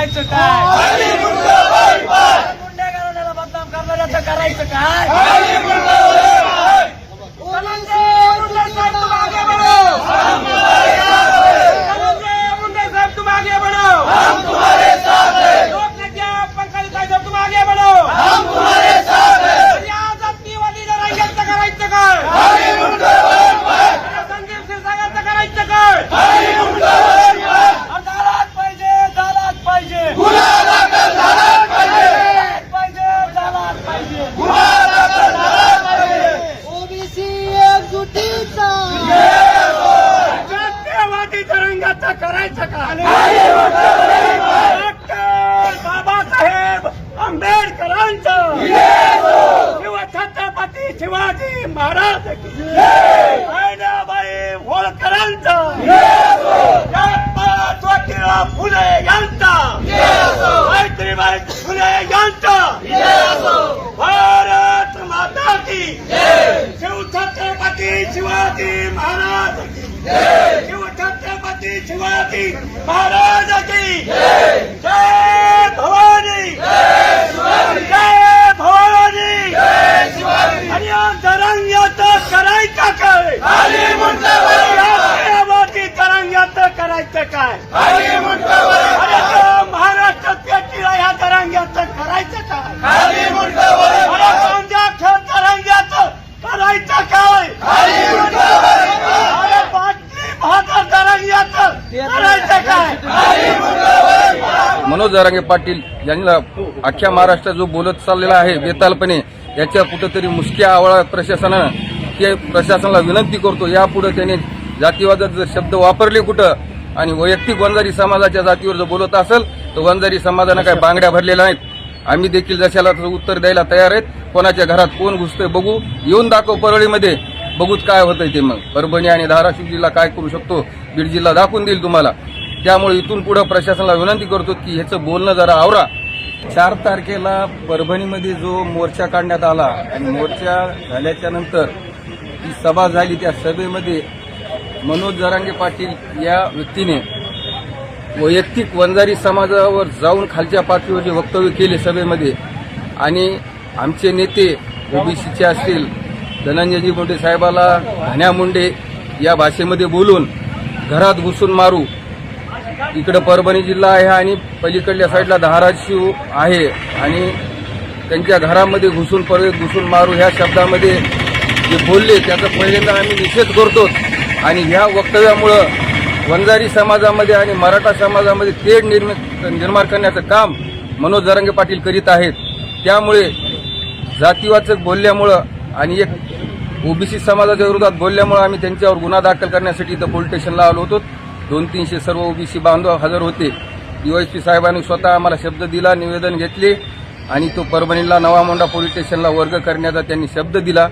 काय गुंडेगाराला बदनाम करणाऱ्याचं करायचं काय शिवछत्रपती शिवाजी महाराज की बहिणाबाई होळकरांचं! जगन्नाथ ज्योतिराव फुले यांचा! सावित्रीबाई फुले यांचा! भारत माता की शिवछत्रपती शिवाजी महाराज शिवछत्रपती शिवाजी महाराज की मनोज जरांगे पाटील यांना अख्ख्या महाराष्ट्रात जो बोलत चाललेला आहे बेतालपणे याच्या कुठंतरी मुसक्या आवळा प्रशासनानं ते प्रशासनाला विनंती करतो. यापुढे त्याने जातीवादात जर शब्द वापरले कुठं आणि वैयक्तिक वंजारी समाजाच्या जातीवर जर बोलत असेल तर वंजारी समाजानं काय बांगड्या भरलेल्या नाहीत. आम्ही देखील जशाला तसं उत्तर द्यायला तयार आहेत. कोणाच्या घरात कोण घुसतोय बघू. येऊन दाखव परळीमध्ये. बघूच काय होतंय ते मग. परभणी आणि धाराशिव जिल्हा काय करू शकतो बीड जिल्हा दाखवून देईल तुम्हाला. त्यामुळे इथून पुढे प्रशासनाला विनंती करतो की ह्याचं बोलणं जरा आवरा. चार तारखेला परभणीमध्ये जो मोर्चा काढण्यात आला आणि मोर्चा झाल्याच्यानंतर जी सभा झाली त्या सभेमध्ये मनोज जरांगे पाटील या व्यक्तीने वैयक्तिक वंजारी समाजावर जाऊन खालच्या पातळीवर जे वक्तव्य केले सभेमध्ये आणि आमचे नेते ओबीसीचे असतील धनंजयजी मुंडे साहेबाला धन्या मुंडे या भाषेमध्ये बोलून घरात घुसून मारू इकडं परभणी जिल्हा आहे आणि पलीकडल्या साईडला धाराशिव आहे. आणि त्यांच्या घरामध्ये घुसून परत घुसून मारू ह्या शब्दामध्ये जे बोलले त्याचा पहिल्यांदा आम्ही निषेध करतो. आणि ह्या वक्तव्यामुळं वंजारी समाजामध्ये आणि मराठा समाजामध्ये तेढ निर्मित निर्माण करण्याचं काम मनोज जरंगे पाटील करीत आहेत. त्यामुळे जातीवाचक बोलल्यामुळं आणि एक ओबीसी समाजाच्या विरोधात बोलल्यामुळं आम्ही त्यांच्यावर गुन्हा दाखल करण्यासाठी इथं पोलीस स्टेशनला आलो होतो. दोन तीनशे सर्व ओबीसी बांधव हजर होते. डीवायसपी साहेबांनी स्वतः आम्हाला शब्द दिला निवेदन घेतले आणि तो परभणीला नवा मोंडा पोलीस स्टेशनला वर्ग करण्याचा त्यांनी शब्द दिला.